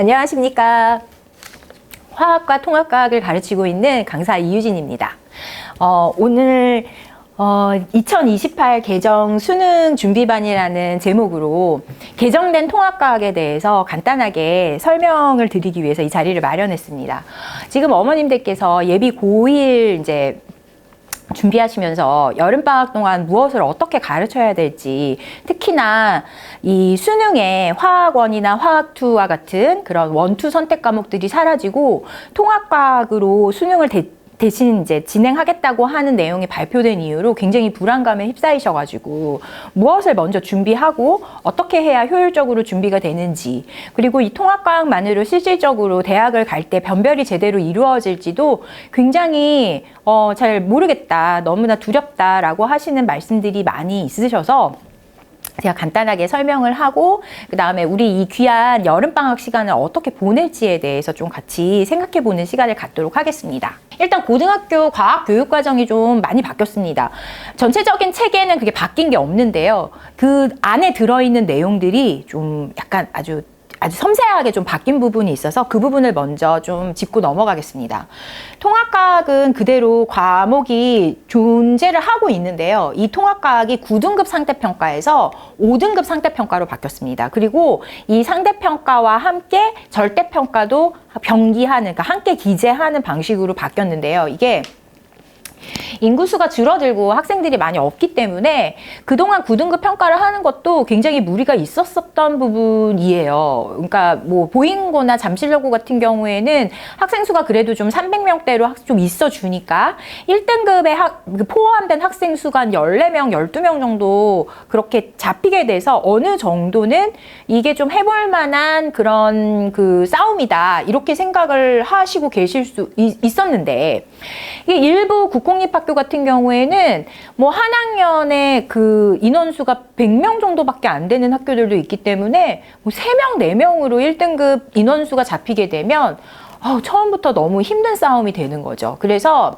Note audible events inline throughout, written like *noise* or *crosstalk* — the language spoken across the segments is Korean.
안녕하십니까. 화학과 통합과학을 가르치고 있는 강사 이유진입니다. 어, 오늘 어, 2028 개정 수능 준비반이라는 제목으로 개정된 통합과학에 대해서 간단하게 설명을 드리기 위해서 이 자리를 마련했습니다. 지금 어머님들께서 예비 고1 이제 준비하시면서 여름방학 동안 무엇을 어떻게 가르쳐야 될지 특히나 이 수능에 화학원이나 화학투와 같은 그런 원투 선택 과목들이 사라지고 통합과학으로 수능을 대, 대신 이제 진행하겠다고 하는 내용이 발표된 이후로 굉장히 불안감에 휩싸이셔가지고 무엇을 먼저 준비하고 어떻게 해야 효율적으로 준비가 되는지 그리고 이 통합 과학만으로 실질적으로 대학을 갈 때 변별이 제대로 이루어질지도 굉장히 어, 잘 모르겠다 너무나 두렵다라고 하시는 말씀들이 많이 있으셔서 제가 간단하게 설명을 하고 그 다음에 우리 이 귀한 여름방학 시간을 어떻게 보낼지에 대해서 좀 같이 생각해 보는 시간을 갖도록 하겠습니다. 일단 고등학교 과학 교육 과정이 좀 많이 바뀌었습니다. 전체적인 체계는 그게 바뀐 게 없는데요. 그 안에 들어있는 내용들이 좀 약간 아주 아주 섬세하게 좀 바뀐 부분이 있어서 그 부분을 먼저 좀 짚고 넘어가겠습니다. 통합과학은 그대로 과목이 존재를 하고 있는데요. 이 통합과학이 9등급 상대평가에서 5등급 상대평가로 바뀌었습니다. 그리고 이 상대평가와 함께 절대평가도 병기하는, 그러니까 함께 기재하는 방식으로 바뀌었는데요. 이게 인구수가 줄어들고 학생들이 많이 없기 때문에 그동안 9등급 평가를 하는 것도 굉장히 무리가 있었었던 부분이에요. 그러니까 뭐 보잉고나 잠실여고 같은 경우에는 학생 수가 그래도 좀 300명대로 좀 있어 주니까 1등급에 학, 그 포함된 학생 수가 한 14명, 12명 정도 그렇게 잡히게 돼서 어느 정도는 이게 좀 해볼 만한 그런 그 싸움이다. 이렇게 생각을 하시고 계실 수 있었는데 이게 일부 국 공립학교 같은 경우에는 뭐 한 학년에 그 인원수가 100명 정도밖에 안 되는 학교들도 있기 때문에 뭐 3명, 4명으로 1등급 인원수가 잡히게 되면 어, 처음부터 너무 힘든 싸움이 되는 거죠. 그래서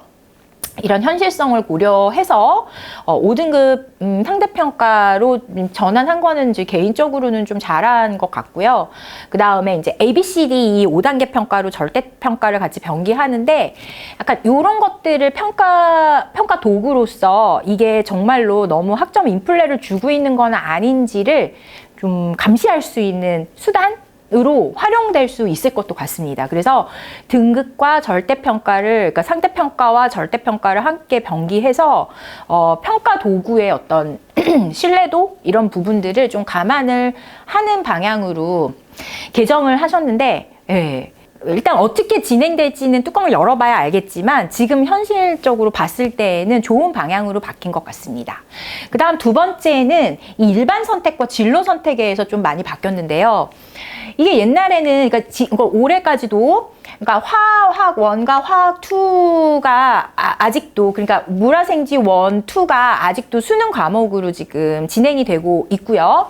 이런 현실성을 고려해서 어, 5등급 음, 상대평가로 전환한 거는 이제 개인적으로는 좀 잘한 것 같고요. 그 다음에 이제 A, B, C, D 이 5단계 평가로 절대평가를 같이 병기하는데 약간 이런 것들을 평가, 평가 도구로서 이게 정말로 너무 학점 인플레를 주고 있는 건 아닌지를 좀 감시할 수 있는 수단? 으로 활용될 수 있을 것도 같습니다. 그래서 등급과 절대평가를, 그러니까 상대평가와 절대평가를 함께 병기해서, 어, 평가 도구의 어떤 *clears throat* 신뢰도? 이런 부분들을 좀 감안을 하는 방향으로 개정을 하셨는데, 예. 일단 어떻게 진행될지는 뚜껑을 열어봐야 알겠지만 지금 현실적으로 봤을 때에는 좋은 방향으로 바뀐 것 같습니다. 그 다음 두 번째는 이 일반 선택과 진로 선택에서 좀 많이 바뀌었는데요. 이게 옛날에는 그러니까, 지, 올해까지도 그러니까 화학 원과 화학 투가 아, 직도 그러니까 물화생지 원 투가 아직도 수능 과목으로 지금 진행이 되고 있고요.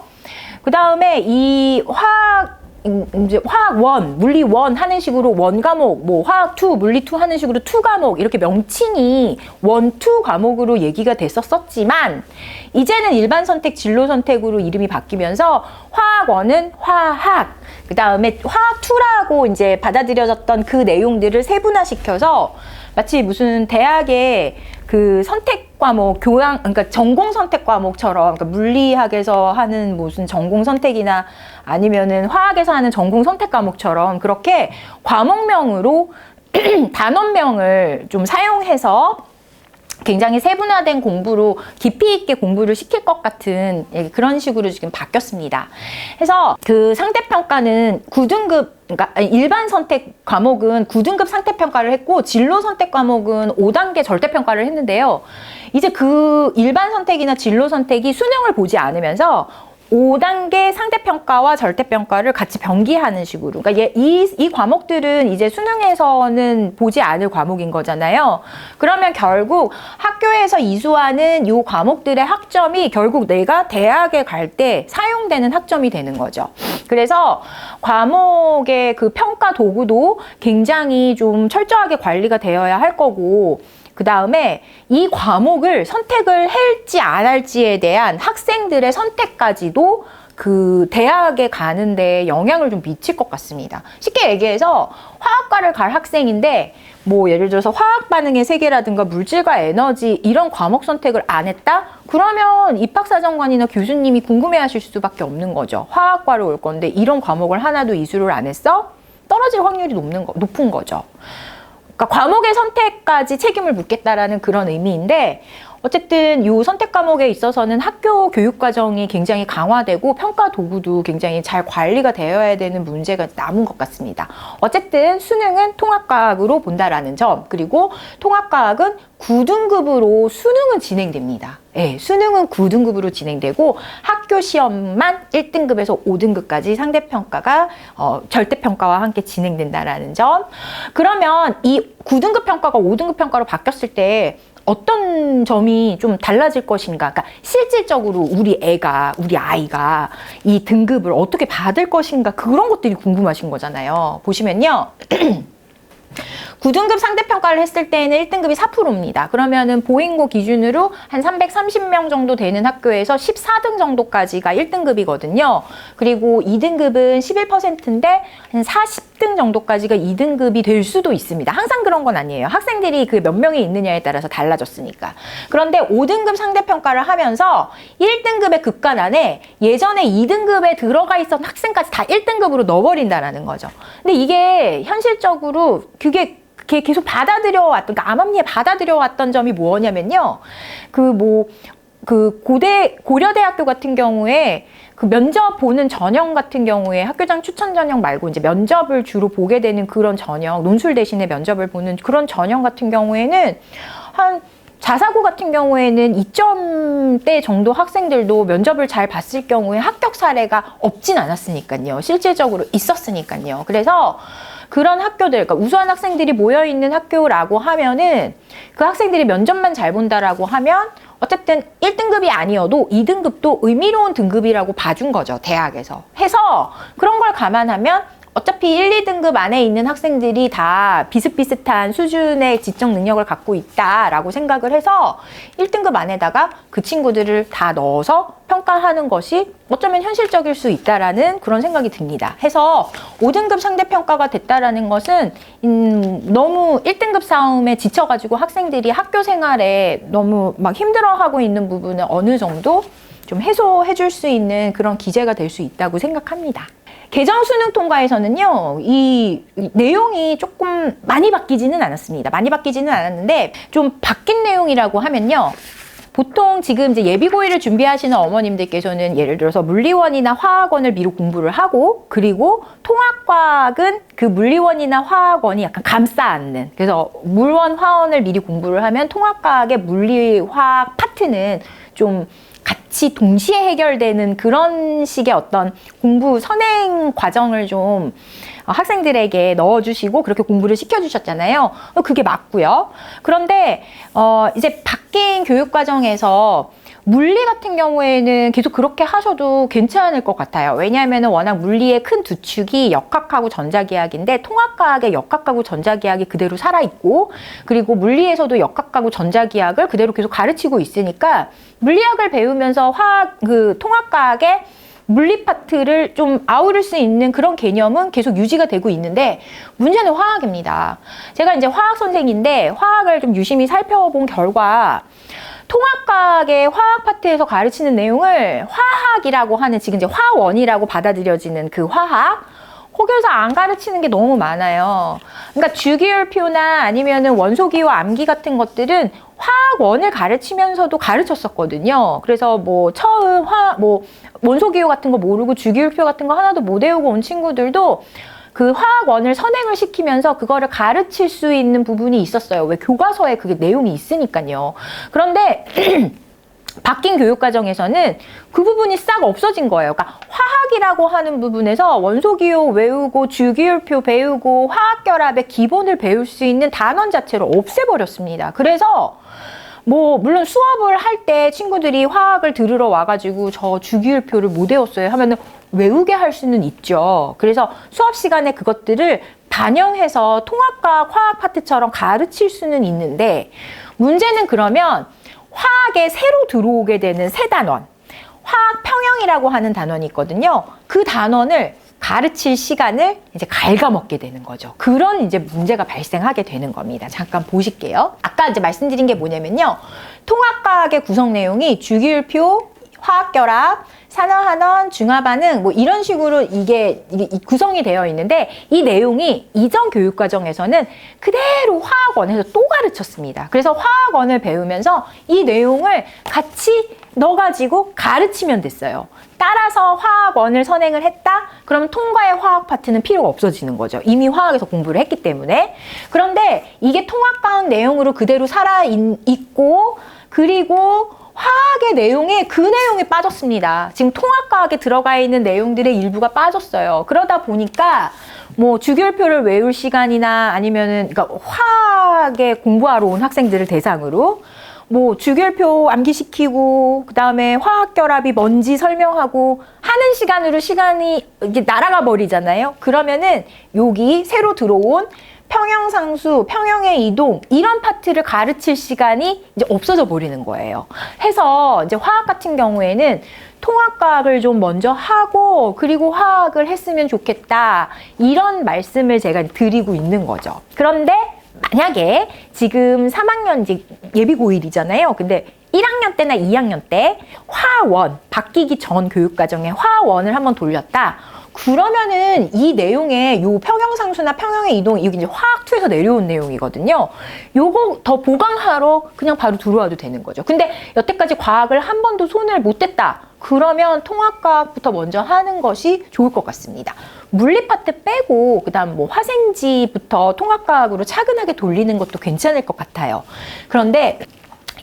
그 다음에 이 화학 이제 화학 원, 물리 원 하는 식으로 원 과목, 뭐 화학 투, 물리 투 하는 식으로 투 과목 이렇게 명칭이 원, 투 과목으로 얘기가 됐었었지만 이제는 일반 선택, 진로 선택으로 이름이 바뀌면서 화학 원은 화학, 그 다음에 화학 투라고 이제 받아들여졌던 그 내용들을 세분화시켜서 마치 무슨 대학의 그 선택 과목 교양 그러니까 전공 선택 과목처럼 그러니까 물리학에서 하는 무슨 전공 선택이나 아니면은 화학에서 하는 전공 선택 과목처럼 그렇게 과목명으로 *clears throat* 단원명을 좀 사용해서 굉장히 세분화된 공부로 깊이 있게 공부를 시킬 것 같은 예, 그런 식으로 지금 바뀌었습니다. 그래서 그 상대평가는 9등급 그러니까 일반 선택 과목은 9등급 상대평가를 했고 진로 선택 과목은 5단계 절대 평가를 했는데요. 이제 그 일반 선택이나 진로 선택이 수능을 보지 않으면서 5단계 상대평가와 절대평가를 같이 병기하는 식으로. 그러니까 이, 이 과목들은 이제 수능에서는 보지 않을 과목인 거잖아요. 그러면 결국 학교에서 이수하는 이 과목들의 학점이 결국 내가 대학에 갈 때 사용되는 학점이 되는 거죠. 그래서 과목의 그 평가 도구도 굉장히 좀 철저하게 관리가 되어야 할 거고, 그 다음에 이 과목을 선택을 할지 안 할지에 대한 학생들의 선택까지도 그 대학에 가는데 영향을 좀 미칠 것 같습니다. 쉽게 얘기해서 화학과를 갈 학생인데 뭐 예를 들어서 화학 반응의 세계라든가 물질과 에너지 이런 과목 선택을 안 했다? 그러면 입학사정관이나 교수님이 궁금해하실 수밖에 없는 거죠. 화학과를 올 건데 이런 과목을 하나도 이수를 안 했어? 떨어질 확률이 높는 거, 높은 거죠. 그러니까 과목의 선택까지 책임을 묻겠다라는 그런 의미인데 어쨌든 이 선택 과목에 있어서는 학교 교육 과정이 굉장히 강화되고 평가 도구도 굉장히 잘 관리가 되어야 되는 문제가 남은 것 같습니다. 어쨌든 수능은 통합과학으로 본다라는 점 그리고 통합과학은 9등급으로 수능은 진행됩니다. 예, 수능은 9등급으로 진행되고 학교 시험만 1등급에서 5등급까지 상대평가가 어, 절대평가와 함께 진행된다라는 점. 그러면 이 9등급 평가가 5등급 평가로 바뀌었을 때 어떤 점이 좀 달라질 것인가? 그러니까 실질적으로 우리 애가, 우리 아이가 이 등급을 어떻게 받을 것인가? 그런 것들이 궁금하신 거잖아요. 보시면요. *clears throat* 9등급 상대평가를 했을 때에는 1등급이 4%입니다. 그러면은 보잉고 기준으로 한 330명 정도 되는 학교에서 14등 정도까지가 1등급이거든요. 그리고 2등급은 11%인데 한 40등 정도까지가 2등급이 될 수도 있습니다. 항상 그런 건 아니에요. 학생들이 그 몇 명이 있느냐에 따라서 달라졌으니까. 그런데 5등급 상대평가를 하면서 1등급의 급간 안에 예전에 2등급에 들어가 있었던 학생까지 다 1등급으로 넣어버린다라는 거죠. 근데 이게 현실적으로 그게 그게 계속 받아들여 왔던, 그러니까 암암리에 받아들여 왔던 점이 뭐냐면요. 그 뭐, 그 고대, 고려대학교 같은 경우에 그 면접 보는 전형 같은 경우에 학교장 추천 전형 말고 이제 면접을 주로 보게 되는 그런 전형, 논술 대신에 면접을 보는 그런 전형 같은 경우에는 한 자사고 같은 경우에는 2점대 정도 학생들도 면접을 잘 봤을 경우에 합격 사례가 없진 않았으니까요. 실질적으로 있었으니까요. 그래서 그런 학교들, 그러니까 우수한 학생들이 모여 있는 학교라고 하면은 그 학생들이 면접만 잘 본다라고 하면 어쨌든 1등급이 아니어도 2등급도 의미로운 등급이라고 봐준 거죠, 대학에서. 해서 그런 걸 감안하면 어차피 1, 2등급 안에 있는 학생들이 다 비슷비슷한 수준의 지적 능력을 갖고 있다라고 생각을 해서 1등급 안에다가 그 친구들을 다 넣어서 평가하는 것이 어쩌면 현실적일 수 있다라는 그런 생각이 듭니다. 해서 5등급 상대평가가 됐다라는 것은 음, 너무 1등급 싸움에 지쳐가지고 학생들이 학교 생활에 너무 막 힘들어하고 있는 부분을 어느 정도 좀 해소해 줄 수 있는 그런 기재가 될 수 있다고 생각합니다. 개정 수능 통과에서는요, 이 내용이 조금 많이 바뀌지는 않았습니다. 많이 바뀌지는 않았는데, 좀 바뀐 내용이라고 하면요. 보통 지금 이제 예비고일을 준비하시는 어머님들께서는 예를 들어서 물리원이나 화학원을 미루 공부를 하고 그리고 통합과학은 그 물리원이나 화학원이 약간 감싸 안는 그래서 물원, 화원을 미리 공부를 하면 통합과학의 물리, 화학 파트는 좀 같이 동시에 해결되는 그런 식의 어떤 공부 선행 과정을 좀 학생들에게 넣어주시고 그렇게 공부를 시켜주셨잖아요. 그게 맞고요. 그런데 어 이제 바뀐 교육 과정에서 물리 같은 경우에는 계속 그렇게 하셔도 괜찮을 것 같아요. 왜냐하면 워낙 물리의 큰 두 축이 역학하고 전자기학인데 통합과학의 역학하고 전자기학이 그대로 살아있고 그리고 물리에서도 역학하고 전자기학을 그대로 계속 가르치고 있으니까 물리학을 배우면서 화학, 그 통합과학의 물리 파트를 좀 아우를 수 있는 그런 개념은 계속 유지가 되고 있는데 문제는 화학입니다. 제가 이제 화학 선생인데 화학을 좀 유심히 살펴본 결과 통합과학의 화학 파트에서 가르치는 내용을 화학이라고 하는 지금 이제 화원이라고 받아들여지는 그 화학 거기서 안 가르치는 게 너무 많아요. 그러니까 주기율표나 아니면은 원소기호 암기 같은 것들은 화학원을 가르치면서도 가르쳤었거든요. 그래서 뭐 처음 화, 뭐 원소기호 같은 거 모르고 주기율표 같은 거 하나도 못 외우고 온 친구들도 그 화학원을 선행을 시키면서 그거를 가르칠 수 있는 부분이 있었어요. 왜 교과서에 그게 내용이 있으니까요. 그런데 *clears throat* 바뀐 교육 과정에서는 그 부분이 싹 없어진 거예요. 그러니까 화학이라고 하는 부분에서 원소기호 외우고 주기율표 배우고 화학결합의 기본을 배울 수 있는 단원 자체를 없애버렸습니다. 그래서 뭐 물론 수업을 할 때 친구들이 화학을 들으러 와가지고 저 주기율표를 못 외웠어요 하면은 외우게 할 수는 있죠. 그래서 수업 시간에 그것들을 반영해서 통합과 화학 파트처럼 가르칠 수는 있는데 문제는 그러면 화학에 새로 들어오게 되는 새 단원 화학 평형이라고 하는 단원이 있거든요. 그 단원을 가르칠 시간을 이제 갉아먹게 되는 거죠. 그런 이제 문제가 발생하게 되는 겁니다. 잠깐 보실게요. 아까 이제 말씀드린 게 뭐냐면요. 통합과학의 구성 내용이 주기율표, 화학결합, 산화한원, 중화반응 뭐 이런 식으로 이게, 구성이 되어 있는데 이 내용이 이전 교육 과정에서는 그대로 화학원에서 또 가르쳤습니다. 그래서 화학원을 배우면서 이 내용을 같이 넣어가지고 가르치면 됐어요. 따라서 화학원을 선행을 했다? 그러면 통과의 화학 파트는 필요가 없어지는 거죠. 이미 화학에서 공부를 했기 때문에. 그런데 이게 통합과학 내용으로 그대로 살아있고, 그리고 화학의 내용에 그 내용이 빠졌습니다. 지금 통합과학에 들어가 있는 내용들의 일부가 빠졌어요. 그러다 보니까 뭐 주결표를 외울 시간이나 아니면은 그러니까 화학에 공부하러 온 학생들을 대상으로 뭐 주결표 암기시키고 그다음에 화학 결합이 뭔지 설명하고 하는 시간으로 시간이 이게 날아가 버리잖아요. 그러면은 여기 새로 들어온 평형상수, 평형의 이동 이런 파트를 가르칠 시간이 이제 없어져 버리는 거예요. 해서 이제 화학 같은 경우에는 통합과학을 좀 먼저 하고 그리고 화학을 했으면 좋겠다 이런 말씀을 제가 드리고 있는 거죠. 그런데 만약에 지금 3학년 이제 예비 고1이잖아요. 근데 1학년 때나 2학년 때 화원 바뀌기 전 교육 과정에 화원을 한번 돌렸다. 그러면은 이 내용에 요 평형상수나 평형의 이동 이게 이제 화학2에서 내려온 내용이거든요. 요거 더 보강하러 그냥 바로 들어와도 되는 거죠. 근데 여태까지 과학을 한 번도 손을 못 댔다. 그러면 통합과학부터 먼저 하는 것이 좋을 것 같습니다. 물리 파트 빼고 그다음 뭐 화생지부터 통합과학으로 차근하게 돌리는 것도 괜찮을 것 같아요. 그런데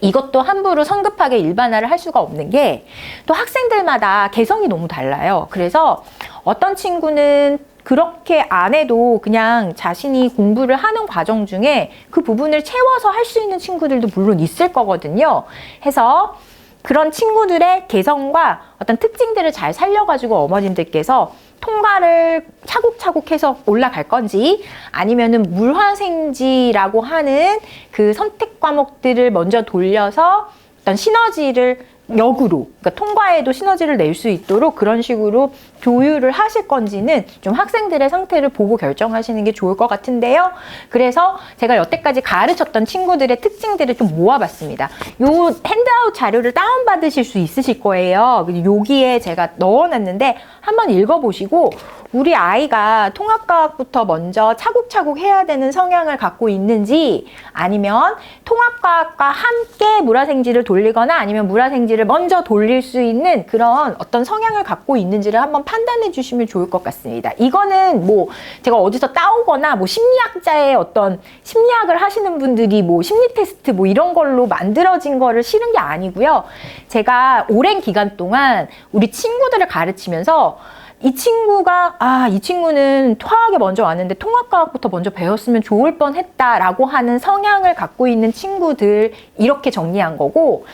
이것도 함부로 성급하게 일반화를 할 수가 없는 게 또 학생들마다 개성이 너무 달라요. 그래서 어떤 친구는 그렇게 안 해도 그냥 자신이 공부를 하는 과정 중에 그 부분을 채워서 할 수 있는 친구들도 물론 있을 거거든요. 해서 그런 친구들의 개성과 어떤 특징들을 잘 살려가지고 어머님들께서 통과를 차곡차곡 해서 올라갈 건지 아니면은 물화생지라고 하는 그 선택 과목들을 먼저 돌려서 어떤 시너지를 역으로 그러니까 통과에도 시너지를 낼 수 있도록 그런 식으로 조율을 하실 건지는 좀 학생들의 상태를 보고 결정하시는 게 좋을 것 같은데요. 그래서 제가 여태까지 가르쳤던 친구들의 특징들을 좀 모아봤습니다. 요 핸드아웃 자료를 다운받으실 수 있으실 거예요. 여기에 제가 넣어놨는데 한번 읽어보시고 우리 아이가 통합과학부터 먼저 차곡차곡 해야 되는 성향을 갖고 있는지 아니면 통합과학과 함께 물화생지를 돌리거나 아니면 물화생지를 먼저 돌릴 수 있는 그런 어떤 성향을 갖고 있는지를 한번 판단해 주시면 좋을 것 같습니다. 이거는 뭐 제가 어디서 따오거나 뭐 심리학자의 어떤 심리학을 하시는 분들이 뭐 심리 테스트 뭐 이런 걸로 만들어진 거를 실은 게 아니고요. 제가 오랜 기간 동안 우리 친구들을 가르치면서 이 친구가 아 이 친구는 화학에 먼저 왔는데 통합과학부터 먼저 배웠으면 좋을 뻔했다라고 하는 성향을 갖고 있는 친구들 이렇게 정리한 거고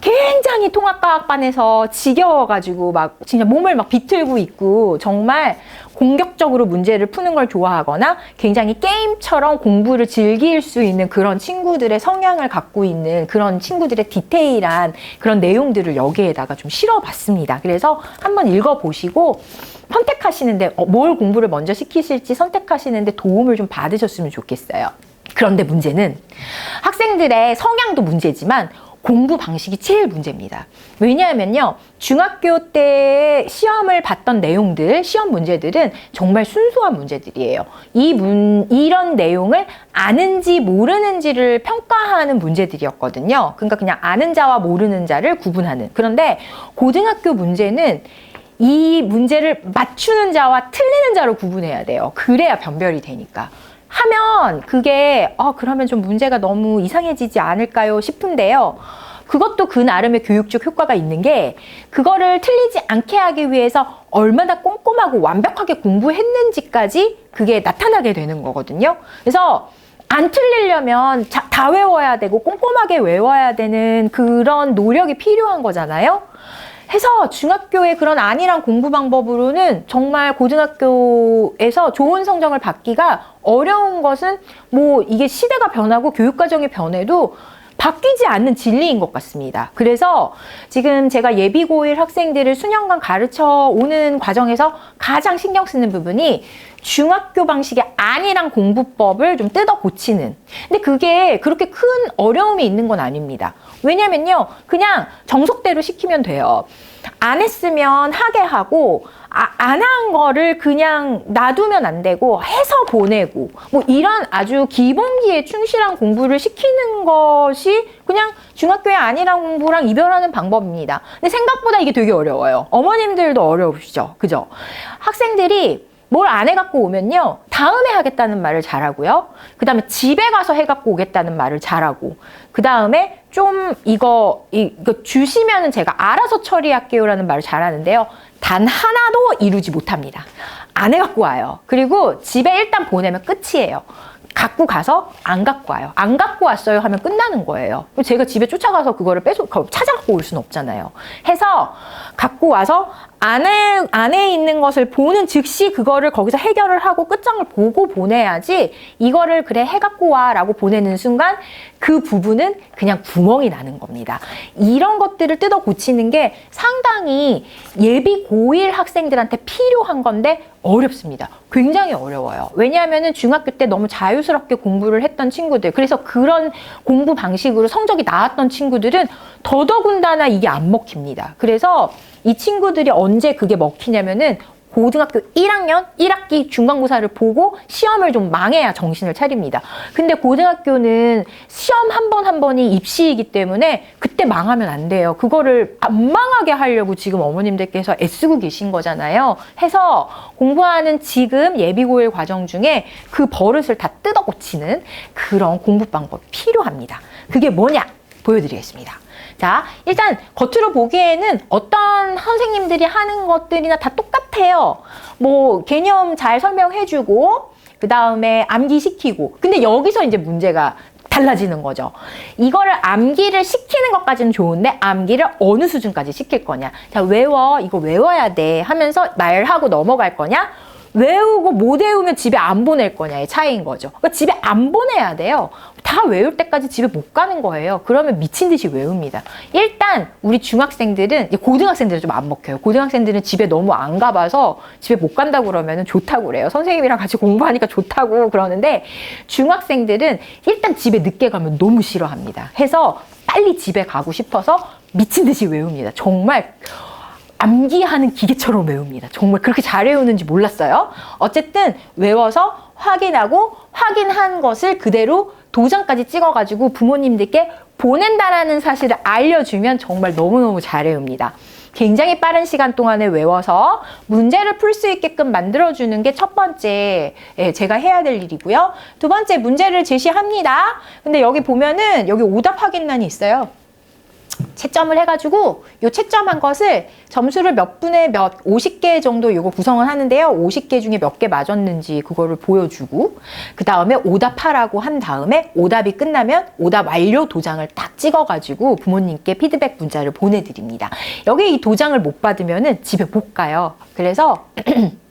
굉장히 통합과학반에서 지겨워가지고 막 진짜 몸을 막 비틀고 있고 정말 공격적으로 문제를 푸는 걸 좋아하거나 굉장히 게임처럼 공부를 즐길 수 있는 그런 친구들의 성향을 갖고 있는 그런 친구들의 디테일한 그런 내용들을 여기에다가 좀 실어봤습니다. 그래서 한번 읽어보시고 선택하시는데 어, 뭘 공부를 먼저 시키실지 선택하시는데 도움을 좀 받으셨으면 좋겠어요. 그런데 문제는 학생들의 성향도 문제지만 공부 방식이 제일 문제입니다. 왜냐하면요, 중학교 때 시험을 봤던 내용들, 시험 문제들은 정말 순수한 문제들이에요. 이 문, 이런 내용을 아는지 모르는지를 평가하는 문제들이었거든요. 그러니까 그냥 아는 자와 모르는 자를 구분하는. 그런데 고등학교 문제는 이 문제를 맞추는 자와 틀리는 자로 구분해야 돼요. 그래야 변별이 되니까. 하면 그게 아 그러면 좀 문제가 너무 이상해지지 않을까요 싶은데요. 그것도 그 나름의 교육적 효과가 있는 게 그거를 틀리지 않게 하기 위해서 얼마나 꼼꼼하고 완벽하게 공부했는지까지 그게 나타나게 되는 거거든요. 그래서 안 틀리려면 자, 다 외워야 되고 꼼꼼하게 외워야 되는 그런 노력이 필요한 거잖아요. 해서 중학교의 그런 안일한 공부 방법으로는 정말 고등학교에서 좋은 성적을 받기가 어려운 것은 뭐 이게 시대가 변하고 교육 과정이 변해도 바뀌지 않는 진리인 것 같습니다. 그래서 지금 제가 예비고1 학생들을 수년간 가르쳐 오는 과정에서 가장 신경 쓰는 부분이 중학교 방식의 안이랑 공부법을 좀 뜯어 고치는. 근데 그게 그렇게 큰 어려움이 있는 건 아닙니다. 왜냐면요. 그냥 정석대로 시키면 돼요. 안 했으면 하게 하고, 아, 안한 거를 그냥 놔두면 안 되고 해서 보내고 뭐 이런 아주 기본기에 충실한 공부를 시키는 것이 그냥 중학교의 아니란 공부랑 이별하는 방법입니다. 근데 생각보다 이게 되게 어려워요. 어머님들도 어려우시죠. 그죠? 학생들이 뭘 안 해갖고 오면요. 다음에 하겠다는 말을 잘하고요. 그 다음에 집에 가서 해갖고 오겠다는 말을 잘하고. 그 다음에 좀 이거, 이거 주시면은 제가 알아서 처리할게요라는 말을 잘하는데요. 단 하나도 이루지 못합니다. 안 해갖고 와요. 그리고 집에 일단 보내면 끝이에요. 갖고 가서 안 갖고 와요. 안 갖고 왔어요 하면 끝나는 거예요. 제가 집에 쫓아가서 그거를 뺏어 찾아갖고 올 수는 없잖아요. 해서 갖고 와서 안에 안에 있는 것을 보는 즉시 그거를 거기서 해결을 하고 끝장을 보고 보내야지 이거를 그래 해 갖고 와라고 보내는 순간 그 부분은 그냥 구멍이 나는 겁니다. 이런 것들을 뜯어 고치는 게 상당히 예비 고1 학생들한테 필요한 건데 어렵습니다. 굉장히 어려워요. 왜냐하면 중학교 때 너무 자유스럽게 공부를 했던 친구들, 그래서 그런 공부 방식으로 성적이 나왔던 친구들은 더더군다나 이게 안 먹힙니다. 그래서 이 친구들이 언제 그게 먹히냐면은 고등학교 1학년 1학기 중간고사를 보고 시험을 좀 망해야 정신을 차립니다. 근데 고등학교는 시험 한 번 한 번이 입시이기 때문에 그때 망하면 안 돼요. 그거를 안 망하게 하려고 지금 어머님들께서 애쓰고 계신 거잖아요. 해서 공부하는 지금 예비고일 과정 중에 그 버릇을 다 뜯어 고치는 그런 공부 방법이 필요합니다. 그게 뭐냐? 보여드리겠습니다. 자, 일단 겉으로 보기에는 어떤 선생님들이 하는 것들이나 다 똑같아요. 뭐 개념 잘 설명해주고 그 다음에 암기시키고. 근데 여기서 이제 문제가 달라지는 거죠. 이거를 암기를 시키는 것까지는 좋은데 암기를 어느 수준까지 시킬 거냐. 자, 외워. 이거 외워야 돼. 하면서 말하고 넘어갈 거냐. 외우고 못 외우면 집에 안 보낼 거냐의 차이인 거죠. 그러니까 집에 안 보내야 돼요. 다 외울 때까지 집에 못 가는 거예요. 그러면 미친 듯이 외웁니다. 일단 우리 중학생들은 고등학생들은 좀 안 먹혀요. 고등학생들은 집에 너무 안 가봐서 집에 못 간다고 그러면 좋다고 그래요. 선생님이랑 같이 공부하니까 좋다고 그러는데 중학생들은 일단 집에 늦게 가면 너무 싫어합니다. 해서 빨리 집에 가고 싶어서 미친 듯이 외웁니다. 정말 암기하는 기계처럼 외웁니다. 정말 그렇게 잘 외우는지 몰랐어요. 어쨌든 외워서 확인하고 확인한 것을 그대로 도장까지 찍어가지고 부모님들께 보낸다라는 사실을 알려주면 정말 너무너무 잘 외웁니다. 굉장히 빠른 시간 동안에 외워서 문제를 풀 수 있게끔 만들어주는 게 첫 번째 예, 제가 해야 될 일이고요. 두 번째 문제를 제시합니다. 근데 여기 보면은 여기 오답 확인란이 있어요. 채점을 해가지고 요 채점한 것을 점수를 몇 분에 몇 50개 정도 요거 구성을 하는데요. 50개 중에 몇 개 맞았는지 그거를 보여주고 그 다음에 오답하라고 한 다음에 오답이 끝나면 오답 완료 도장을 딱 찍어가지고 부모님께 피드백 문자를 보내드립니다. 여기 이 도장을 못 받으면은 집에 못 가요. 그래서 *clears throat*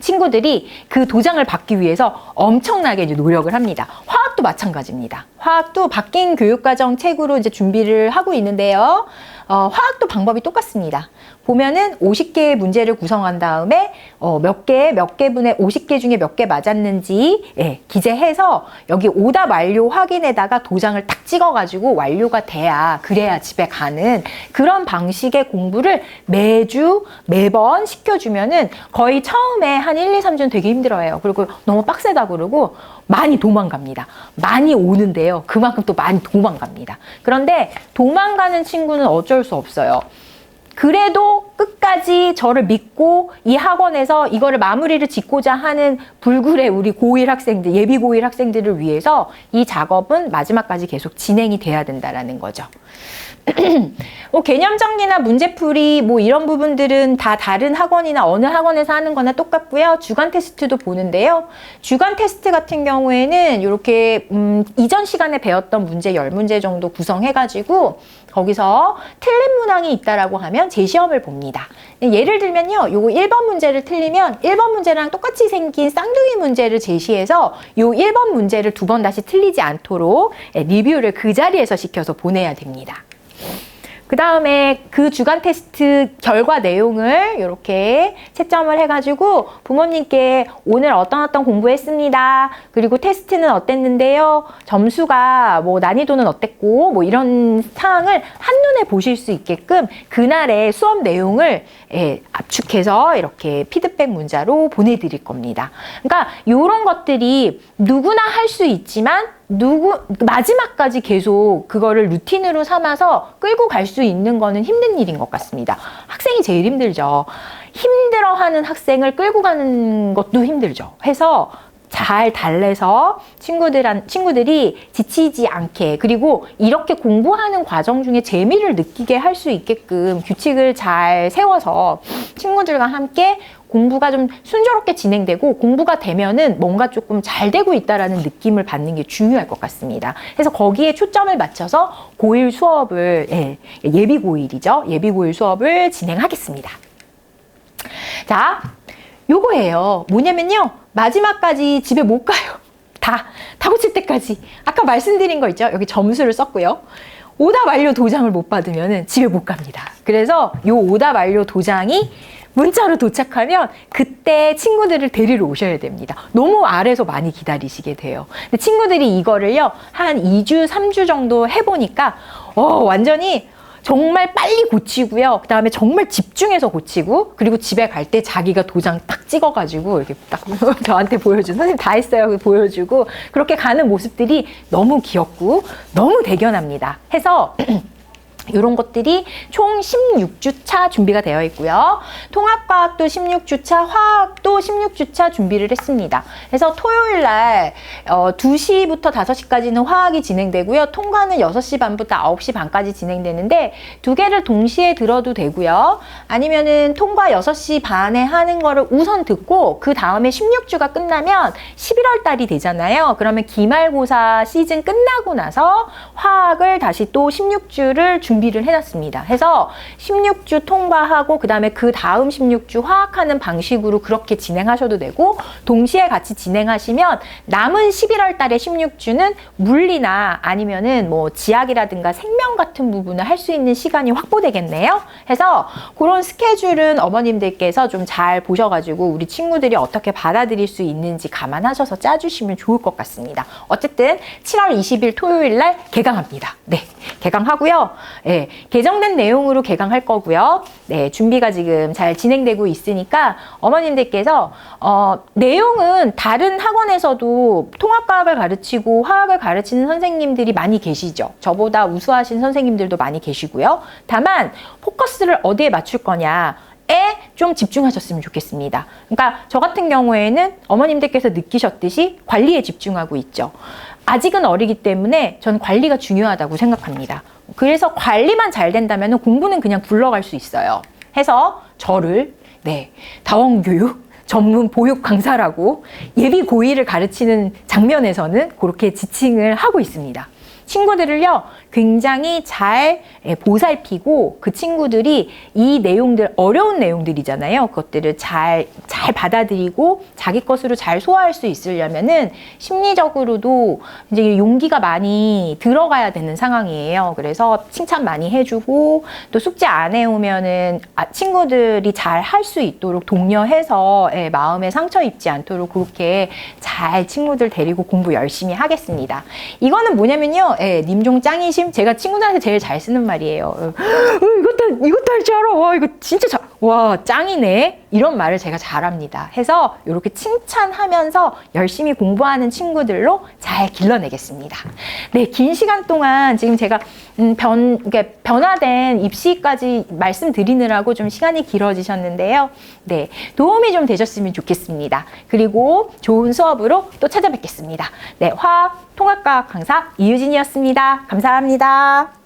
친구들이 그 도장을 받기 위해서 엄청나게 이제 노력을 합니다. 화학도 마찬가지입니다. 화학도 바뀐 교육과정 책으로 이제 준비를 하고 있는데요. 어, 화학도 방법이 똑같습니다. 보면은 50개의 문제를 구성한 다음에 어, 몇 개, 몇 개분의 50개 중에 몇 개 맞았는지 예, 기재해서 여기 오답 완료 확인에다가 도장을 딱 찍어가지고 완료가 돼야 그래야 집에 가는 그런 방식의 공부를 매주 매번 시켜주면은 거의 처음에 한 1, 2, 3주는 되게 힘들어요. 그리고 너무 빡세다 그러고 많이 도망갑니다. 많이 오는데요. 그만큼 또 많이 도망갑니다. 그런데 도망가는 친구는 어쩔 수 없어요. 그래도 끝까지 저를 믿고 이 학원에서 이거를 마무리를 짓고자 하는 불굴의 우리 고1 학생들, 예비 고1 학생들을 위해서 이 작업은 마지막까지 계속 진행이 돼야 된다라는 거죠. 뭐 개념 정리나 문제풀이 뭐 이런 부분들은 다 다른 학원이나 어느 학원에서 하는 거나 똑같고요. 주간 테스트도 보는데요. 주간 테스트 같은 경우에는 이렇게 음, 이전 시간에 배웠던 문제 10문제 정도 구성해 가지고 거기서 틀린 문항이 있다라고 하면 재시험을 봅니다. 예를 들면요. 요거 1번 문제를 틀리면 1번 문제랑 똑같이 생긴 쌍둥이 문제를 제시해서 요 1번 문제를 두 번 다시 틀리지 않도록 예, 리뷰를 그 자리에서 시켜서 보내야 됩니다. 그 다음에 그 주간 테스트 결과 내용을 이렇게 채점을 해가지고 부모님께 오늘 어떤 어떤 공부했습니다. 그리고 테스트는 어땠는데요. 점수가 뭐 난이도는 어땠고 뭐 이런 사항을 한눈에 보실 수 있게끔 그날의 수업 내용을 예, 압축해서 이렇게 피드백 문자로 보내드릴 겁니다. 그러니까 이런 것들이 누구나 할 수 있지만 누구 마지막까지 계속 그거를 루틴으로 삼아서 끌고 갈 수 있는 거는 힘든 일인 것 같습니다. 학생이 제일 힘들죠. 힘들어하는 학생을 끌고 가는 것도 힘들죠. 해서 잘 달래서 친구들 친구들이 지치지 않게 그리고 이렇게 공부하는 과정 중에 재미를 느끼게 할 수 있게끔 규칙을 잘 세워서 친구들과 함께 공부가 좀 순조롭게 진행되고 공부가 되면은 뭔가 조금 잘 되고 있다라는 느낌을 받는 게 중요할 것 같습니다. 그래서 거기에 초점을 맞춰서 고1 수업을 예, 예비 고1이죠. 예비 고1 수업을 진행하겠습니다. 자, 요거예요. 뭐냐면요. 마지막까지 집에 못 가요. *laughs* 다, 다 고칠 때까지. 아까 말씀드린 거 있죠? 여기 점수를 썼고요. 오답 완료 도장을 못 받으면 집에 못 갑니다. 그래서 요 오답 완료 도장이 문자로 도착하면 그때 친구들을 데리러 오셔야 됩니다. 너무 아래서 많이 기다리시게 돼요. 근데 친구들이 이거를요, 한 2주, 3주 정도 해보니까, 어, 완전히 정말 빨리 고치고요. 그 다음에 정말 집중해서 고치고, 그리고 집에 갈 때 자기가 도장 딱 찍어가지고, 이렇게 딱 *laughs* 저한테 보여준, 선생님 다 했어요. 보여주고, 그렇게 가는 모습들이 너무 귀엽고, 너무 대견합니다. 해서, *clears throat* 이런 것들이 총 16주차 준비가 되어 있고요. 통합과학도 16주차, 화학도 16주차 준비를 했습니다. 그래서 토요일 날 어, 2시부터 5시까지는 화학이 진행되고요. 통과는 6시 반부터 9시 반까지 진행되는데 두 개를 동시에 들어도 되고요. 아니면은 통과 6시 반에 하는 거를 우선 듣고 그 다음에 16주가 끝나면 11월 달이 되잖아요. 그러면 기말고사 시즌 끝나고 나서 화학을 다시 또 16주를 준비 준비를 해놨습니다. 해서 16주 통과하고 그 다음에 그 다음 16주 화학하는 방식으로 그렇게 진행하셔도 되고 동시에 같이 진행하시면 남은 11월 달에 16주는 물리나 아니면은 뭐 지학이라든가 생명 같은 부분을 할 수 있는 시간이 확보되겠네요. 해서 그런 스케줄은 어머님들께서 좀 잘 보셔가지고 우리 친구들이 어떻게 받아들일 수 있는지 감안하셔서 짜주시면 좋을 것 같습니다. 어쨌든 7월 20일 토요일 날 개강합니다. 네, 개강하고요. 네, 개정된 내용으로 개강할 거고요. 네, 준비가 지금 잘 진행되고 있으니까 어머님들께서 어, 내용은 다른 학원에서도 통합과학을 가르치고 화학을 가르치는 선생님들이 많이 계시죠. 저보다 우수하신 선생님들도 많이 계시고요. 다만 포커스를 어디에 맞출 거냐. 좀 집중하셨으면 좋겠습니다. 그러니까 저 같은 경우에는 어머님들께서 느끼셨듯이 관리에 집중하고 있죠. 아직은 어리기 때문에 전 관리가 중요하다고 생각합니다. 그래서 관리만 잘 된다면 공부는 그냥 굴러갈 수 있어요. 해서 저를 네 다원교육 전문 보육 강사라고 예비 고의를 가르치는 장면에서는 그렇게 지칭을 하고 있습니다. 친구들을요, 굉장히 잘 예, 보살피고 그 친구들이 이 내용들, 어려운 내용들이잖아요. 그것들을 잘, 잘 받아들이고 자기 것으로 잘 소화할 수 있으려면은 심리적으로도 이제 용기가 많이 들어가야 되는 상황이에요. 그래서 칭찬 많이 해주고 또 숙제 안 해오면은 아, 친구들이 잘 할 수 있도록 독려해서 예, 마음에 상처 입지 않도록 그렇게 잘 친구들 데리고 공부 열심히 하겠습니다. 이거는 뭐냐면요. 예, 님종 짱이심 제가 친구들한테 제일 잘 쓰는 말이에요. 어, 이것도 이것도 할 줄 알아. 와 이거 진짜 잘, 와 짱이네. 이런 말을 제가 잘합니다. 해서 이렇게 칭찬하면서 열심히 공부하는 친구들로 잘 길러내겠습니다. 네, 긴 시간 동안 지금 제가 음, 변, 그러니까 변화된 입시까지 말씀드리느라고 좀 시간이 길어지셨는데요. 네, 도움이 좀 되셨으면 좋겠습니다. 그리고 좋은 수업으로 또 찾아뵙겠습니다. 네, 화학 통합과학 강사 이유진이었습니다. 감사합니다.